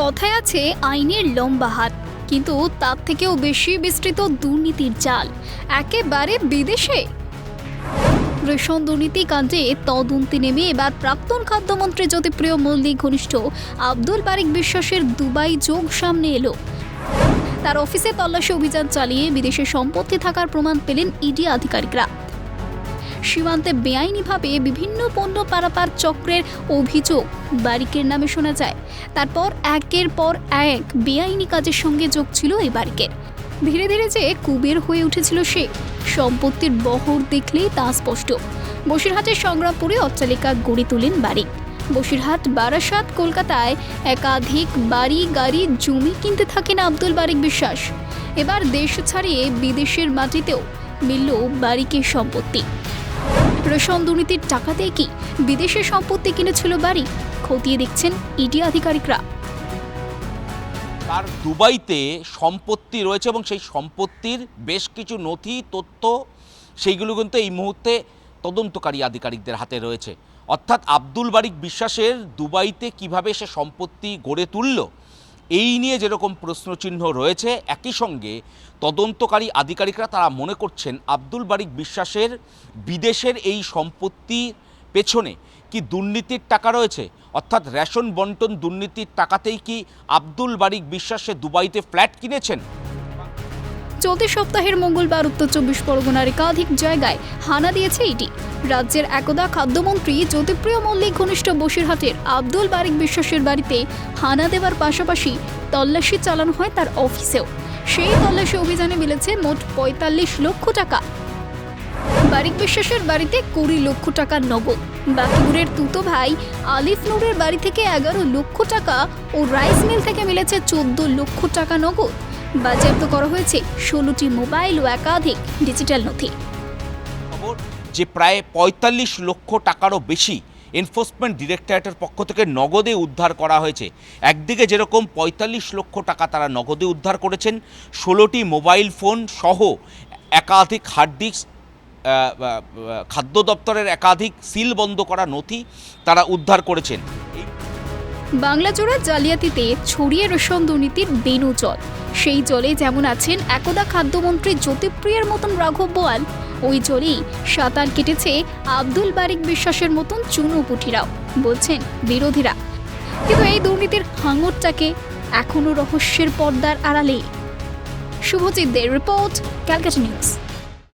কথায় আছে, আইনের লম্বা হাত। কিন্তু তার থেকেও বেশি বিস্তৃত দুর্নীতির জাল একেবারে বিদেশে। রেশন দুর্নীতি কাণ্ডে তদন্তে নেমে এবার প্রাক্তন খাদ্যমন্ত্রী জ্যোতিপ্রিয় মল্লিক ঘনিষ্ঠ আব্দুল বারিক বিশ্বাসের দুবাই যোগ সামনে এলো। তার অফিসে তল্লাশি অভিযান চালিয়ে বিদেশে সম্পত্তি থাকার প্রমাণ পেলেন ইডি আধিকারিকরা। সীমান্তে বেআইনিভাবে বিভিন্ন পণ্য পারাপার চক্রের অভিযোগ। বারিকের নামে শোনা যায়। তারপর একের পর এক বেআইনি কাজের সঙ্গে যোগ ছিল এই বারিকের ধীরে ধীরে যে কুবের হয়ে উঠেছিল সে, সম্পত্তির বহর দেখলেই তা স্পষ্ট। বসিরহাটের সংগ্রামপুরে অট্টালিকা গড়ে তোলেন বারিক বসিরহাট, বারাসাত, কলকাতায় একাধিক বাড়ি, গাড়ি, জমি কিনতে থাকেন আব্দুল বারিক বিশ্বাস। এবার দেশ ছাড়িয়ে বিদেশের মাটিতেও মিলল বারিকের সম্পত্তি। রেশন দুর্নীতির টাকাতেই কি বিদেশে সম্পত্তি কিনেছিল বাড়ি? খতিয়ে দেখছেন ইডি আধিকারিকরা। তার দুবাইতে সম্পত্তি রয়েছে এবং সেই সম্পত্তির বেশ কিছু নথি, তথ্য সেইগুলো কিন্তু এই মুহূর্তে তদন্তকারী আধিকারিকদের হাতে রয়েছে। অর্থাৎ আব্দুল বারিক বিশ্বাসের দুবাইতে কীভাবে সে সম্পত্তি গড়ে তুলল এই নিয়ে যেরকম প্রশ্নচিহ্ন রয়েছে, একই সঙ্গে তদন্তকারী আধিকারিকরা তারা মনে করছেন আব্দুল বারিক বিশ্বাসের বিদেশের এই সম্পত্তি পেছনে কি দুর্নীতির টাকা রয়েছে? অর্থাৎ রেশন বন্টন দুর্নীতির টাকাতেই কি আব্দুল বারিক বিশ্বাসে দুবাইতে ফ্ল্যাট কিনেছেন? চলতি সপ্তাহের মঙ্গলবার উত্তর চব্বিশ পরগনার একাধিক জায়গায় হানা দিয়েছে এটি রাজ্যের একদা খাদ্যমন্ত্রী জ্যোতিপ্রিয় মল্লিক ঘনিষ্ঠ বসিরহাটের আব্দুল বারিক বিশ্বাসের বাড়িতে হানা দেওয়ার পাশাপাশি তল্লাশি চালানো হয় তার অফিসেও। সেই তল্লাশি অভিযানে মিলেছে মোট পঁয়তাল্লিশ লক্ষ টাকা। বারিক বিশ্বাসের বাড়িতে কুড়ি লক্ষ টাকা নগদ। বাকিপুরের তুতো ভাই আলিফ নূরের বাড়ি থেকে এগারো লক্ষ টাকা ও রাইস মিল থেকে মিলেছে চোদ্দ লক্ষ টাকা নগদ। বাজেয়াপ্ত করা হয়েছে ষোলোটি মোবাইল ও একাধিক ডিজিটাল নথি। যে প্রায় পঁয়তাল্লিশ লক্ষ টাকারও বেশি এনফোর্সমেন্ট ডিরেক্টরেটের পক্ষ থেকে নগদে উদ্ধার করা হয়েছে। একদিকে যেরকম পঁয়তাল্লিশ লক্ষ টাকা তারা নগদে উদ্ধার করেছেন, ষোলোটি মোবাইল ফোন সহ একাধিক হার্ড ডিস্ক খাদ্য দপ্তরের একাধিক সিল বন্ধ করা নথি তারা উদ্ধার করেছেন। এই বাংলা জোড়া জালিয়াতিতে ছড়িয়ে রেশন দুর্নীতির বেনু জল। সেই জলে যেমন আছেন একদা খাদ্যমন্ত্রী জ্যোতিপ্রিয়ার মতন রাঘব বোয়াল, ওই জলেই সাঁতার কেটেছে আব্দুল বারিক বিশ্বাসের মতন চুনো পুঠিরাও বলছেন বিরোধীরা। কিন্তু এই দুর্নীতির হাঙরটাকে এখনও রহস্যের পর্দার আড়ালে শুভজিৎ দের রিপোর্ট, ক্যালকাটা নিউজ।